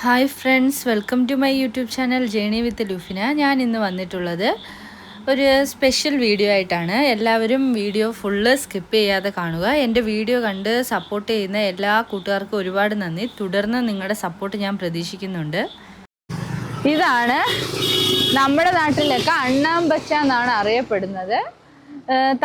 Hi friends welcome to my YouTube channel journey with Lufina. ഞാൻ ഇന്ന് വന്നിട്ടുള്ളത് ഒരു സ്പെഷ്യൽ വീഡിയോ ആയിട്ടാണ്. എല്ലാവരും വീഡിയോ ഫുള്ള് സ്കിപ്പ് ചെയ്യാതെ കാണുക. എന്റെ വീഡിയോ കണ്ട് സപ്പോർട്ട് ചെയ്യുന്ന എല്ലാ കൂട്ടുകാർക്കും ഒരുപാട് നന്ദി. തുടർന്ന് നിങ്ങളുടെ സപ്പോർട്ട് ഞാൻ പ്രതീക്ഷിക്കുന്നുണ്ട്. ഇതാണ് നമ്മുടെ നാട്ടിലൊക്കെ അണ്ണാമ്പച്ച എന്നാണ് അറിയപ്പെടുന്നത്.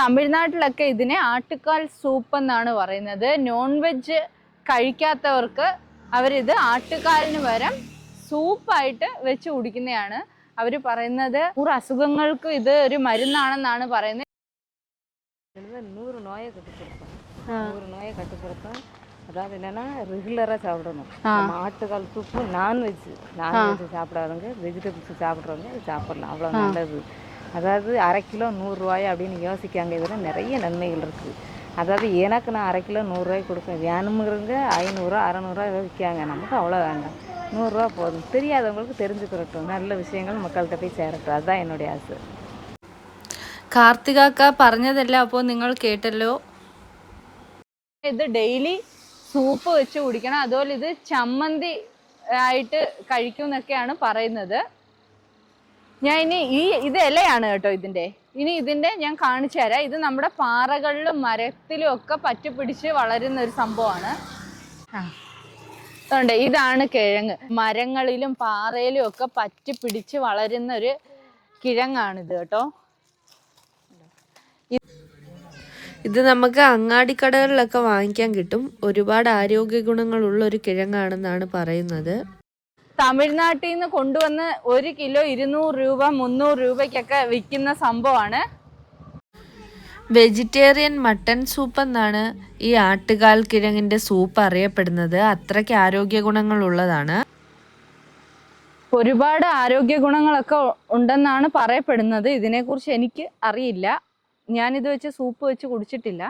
തമിഴ്നാട്ടിലൊക്കെ ഇതിനെ ആട്ടുകാൽ സൂപ്പ് എന്നാണ് പറയുന്നത്. നോൺ വെജ് കഴിക്കാത്തവർക്ക് അവരിത് ആട്ടുകാലിന് പകരം സൂപ്പായിട്ട് വെച്ച് കുടിക്കുന്നതാണ് അവർ പറയുന്നത് നൂറ് അസുഖങ്ങൾക്ക് ഇത് ഒരു മരുന്നാണെന്നാണ് പറയുന്നത് இது நூறு நோயை கட்டுப்படுத்தும் நூறு நோயை கட்டுப்படுத்தும் அதாவது என்னன்னா ரெகுலராக சாப்பிடணும் நம்ம ஆட்டுக்கால் சூப்பு நான்வெஜ் நான்வெஜ் சாப்பிடாதவங்க வெஜிடபிள்ஸ் சாப்பிட்றவங்க இது சாப்பிடலாம் அவ்வளோ நல்லது அதாவது அரை கிலோ நூறுரூவாய் அப்படின்னு யோசிக்காங்க இதில் நிறைய நன்மைகள் இருக்குது அதாவது எனக்கு நான் அரை கிலோ நூறுரூவாய்க்கு கொடுப்பேன் வேணுங்கிறவங்க ஐநூறுரூவா அறநூறுவா ஏதோ விற்காங்க நமக்கு அவ்வளோ வேண்டாம் நூறுரூவா போதும் தெரியாதவங்களுக்கு தெரிஞ்சுக்கிறட்டும் நல்ல விஷயங்கள் மக்கள்கிட்ட போய் சேரட்டும் அதுதான் என்னுடைய ஆசை കാർത്തികാക്ക പറഞ്ഞതെല്ലാം അപ്പോൾ നിങ്ങൾ കേട്ടല്ലോ ഇത് ഡെയിലി സൂപ്പ് വെച്ച് കുടിക്കണം അതുപോലെ ഇത് ചമ്മന്തി ആയിട്ട് കഴിക്കും എന്നൊക്കെയാണ് പറയുന്നത് ഞാൻ ഇനി ഈ ഇത് ഇലയാണ് കേട്ടോ ഇതിന്റെ ഇനി ഇതിന്റെ ഞാൻ കാണിച്ചു തരാം. ഇത് നമ്മുടെ പാറകളിലും മരത്തിലും ഒക്കെ പറ്റിപ്പിടിച്ച് വളരുന്ന ഒരു സംഭവമാണ്. അതുകൊണ്ട് ഇതാണ് കിഴങ്ങ്. മരങ്ങളിലും പാറയിലും ഒക്കെ പറ്റിപ്പിടിച്ച് വളരുന്ന ഒരു കിഴങ്ങാണിത് കേട്ടോ. ഇത് നമുക്ക് അങ്ങാടിക്കടകളിലൊക്കെ വാങ്ങിക്കാൻ കിട്ടും. ഒരുപാട് ആരോഗ്യ ഗുണങ്ങളുള്ള ഒരു കിഴങ്ങാണെന്നാണ് പറയുന്നത്. തമിഴ്നാട്ടിൽ നിന്ന് കൊണ്ടുവന്ന് ഒരു കിലോ ഇരുന്നൂറ് രൂപ മുന്നൂറ് രൂപയ്ക്കൊക്കെ വിൽക്കുന്ന സംഭവമാണ്. വെജിറ്റേറിയൻ മട്ടൺ സൂപ്പ് എന്നാണ് ഈ ആട്ടുകാൽ കിഴങ്ങിന്റെ സൂപ്പ് അറിയപ്പെടുന്നത്. അത്രയ്ക്ക് ആരോഗ്യ ഗുണങ്ങളുള്ളതാണ് ഒരുപാട് ആരോഗ്യ ഗുണങ്ങളൊക്കെ ഉണ്ടെന്നാണ് പറയപ്പെടുന്നത്. ഇതിനെക്കുറിച്ച് എനിക്ക് അറിയില്ല. ഞാനിത് വെച്ച് സൂപ്പ് വെച്ച് കുടിച്ചിട്ടില്ല.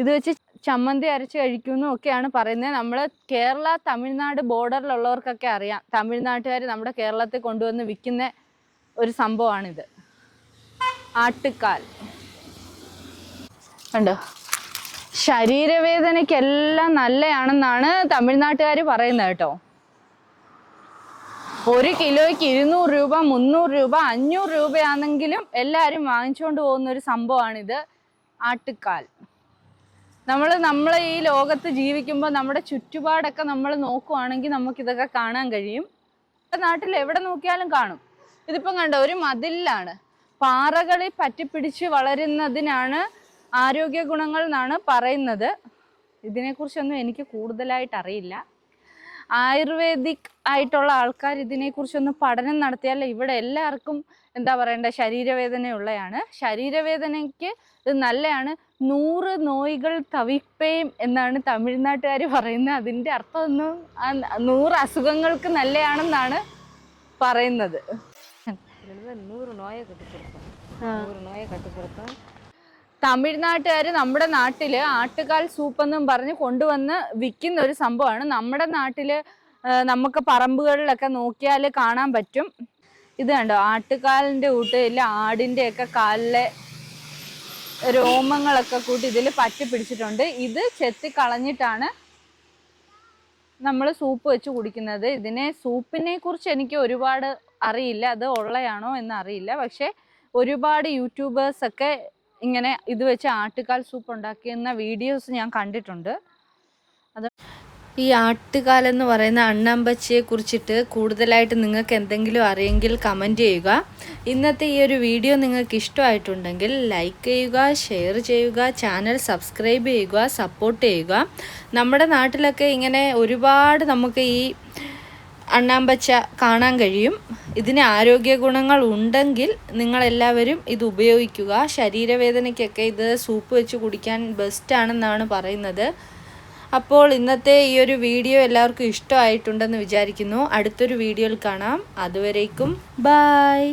ഇത് വെച്ച് ചമ്മന്തി അരച്ച് കഴിക്കുന്നു ഒക്കെയാണ് പറയുന്നത്. നമ്മൾ കേരള തമിഴ്നാട് ബോർഡറിലുള്ളവർക്കൊക്കെ അറിയാം. തമിഴ്നാട്ടുകാർ നമ്മുടെ കേരളത്തിൽ കൊണ്ടുവന്ന് വിൽക്കുന്ന ഒരു സംഭവമാണിത്. ആട്ടുകാൽ. ഉണ്ടോ ശരീരവേദനയ്ക്കെല്ലാം നല്ലയാണെന്നാണ് തമിഴ്നാട്ടുകാർ പറയുന്നത് കേട്ടോ. ഒരു കിലോയ്ക്ക് ഇരുന്നൂറ് രൂപ മുന്നൂറ് രൂപ അഞ്ഞൂറ് രൂപയാണെങ്കിലും എല്ലാവരും വാങ്ങിച്ചുകൊണ്ട് പോകുന്ന ഒരു സംഭവമാണിത്. ആട്ടുകാൽ. നമ്മൾ നമ്മൾ ഈ ലോകത്ത് ജീവിക്കുമ്പോൾ നമ്മുടെ ചുറ്റുപാടൊക്കെ നമ്മൾ നോക്കുവാണെങ്കിൽ നമുക്കിതൊക്കെ കാണാൻ കഴിയും. നാട്ടിൽ എവിടെ നോക്കിയാലും കാണും. ഇതിപ്പം കണ്ട ഒരു മതിലാണ് പാറകളിൽ പറ്റിപ്പിടിച്ച് വളരുന്നതിനാണ് ആരോഗ്യ ഗുണങ്ങൾ എന്നാണ് പറയുന്നത്. ഇതിനെക്കുറിച്ചൊന്നും എനിക്ക് കൂടുതലായിട്ട് അറിയില്ല ആയുർവേദിക് ആയിട്ടുള്ള ആൾക്കാർ ഇതിനെക്കുറിച്ചൊന്ന് പഠനം നടത്തിയാൽ ഇവിടെ എല്ലാവർക്കും എന്താ പറയണ്ട ശരീരവേദനയുള്ളതാണ് ശരീരവേദനയ്ക്ക് ഇത് നല്ലതാണ്. നൂറ് നോയികൾ തവിപ്പയും എന്നാണ് തമിഴ്നാട്ടുകാർ പറയുന്നത്. അതിന്റെ അർത്ഥം ഒന്നും നൂറ് അസുഖങ്ങൾക്ക് നല്ലതാണെന്നാണ് പറയുന്നത്. നൂറ് നോയെ കട്ടുപിടുത്തം നൂറ് നോയെ കട്ടുപിടുത്തം തമിഴ്നാട്ടുകാർ നമ്മുടെ നാട്ടിൽ ആട്ടുകാൽ സൂപ്പ് എന്നും പറഞ്ഞ് കൊണ്ടുവന്ന് വിൽക്കുന്ന ഒരു സംഭവമാണ്. നമ്മുടെ നാട്ടിൽ നമുക്ക് പറമ്പുകളിലൊക്കെ നോക്കിയാൽ കാണാൻ പറ്റും. ഇത് കണ്ടോ? ആട്ടുകാലിന്റെ കൂട്ട് ഇല്ല ആടിന്റെ ഒക്കെ കാലിലെ രോമങ്ങളൊക്കെ കൂട്ടി ഇതിൽ പറ്റി പിടിച്ചിട്ടുണ്ട്. ഇത് ചെത്തി കളഞ്ഞിട്ടാണ് നമ്മൾ സൂപ്പ് വെച്ച് കുടിക്കുന്നത്. ഇതിനെ സൂപ്പിനെ കുറിച്ച് എനിക്ക് ഒരുപാട് അറിയില്ല. അത് ഉള്ളയാണോ എന്ന് അറിയില്ല. പക്ഷേ ഒരുപാട് യൂട്യൂബേഴ്സ് ഒക്കെ ഇങ്ങനെ ഇത് വെച്ച് ആട്ടുകാൽ സൂപ്പ് ഉണ്ടാക്കിയെന്ന വീഡിയോസ് ഞാൻ കണ്ടിട്ടുണ്ട്. അത് ഈ ആട്ടുകാൽ എന്ന് പറയുന്ന അണ്ണാമ്പച്ചയെ കുറിച്ചിട്ട് കൂടുതലായിട്ട് നിങ്ങൾക്ക് എന്തെങ്കിലും അറിയെങ്കിൽ കമന്റ് ചെയ്യുക. ഇന്നത്തെ ഈ ഒരു വീഡിയോ നിങ്ങൾക്ക് ഇഷ്ടമായിട്ടുണ്ടെങ്കിൽ ലൈക്ക് ചെയ്യുക ഷെയർ ചെയ്യുക ചാനൽ സബ്സ്ക്രൈബ് ചെയ്യുക സപ്പോർട്ട് ചെയ്യുക. നമ്മുടെ നാട്ടിലൊക്കെ ഇങ്ങനെ ഒരുപാട് നമുക്ക് ഈ അണ്ണാമ്പച്ച കാണാൻ കഴിയും. ഇതിന് ആരോഗ്യ ഗുണങ്ങൾ ഉണ്ടെങ്കിൽ നിങ്ങളെല്ലാവരും ഇത് ഉപയോഗിക്കുക. ശരീരവേദനയ്ക്കൊക്കെ ഇത് സൂപ്പ് വെച്ച് കുടിക്കാൻ ബെസ്റ്റാണെന്നാണ് പറയുന്നത്. അപ്പോൾ ഇന്നത്തെ ഈ ഒരു വീഡിയോ എല്ലാവർക്കും ഇഷ്ടമായിട്ടുണ്ടെന്ന് വിചാരിക്കുന്നു. അടുത്തൊരു വീഡിയോയിൽ കാണാം. അതുവരേക്കും. ബായ്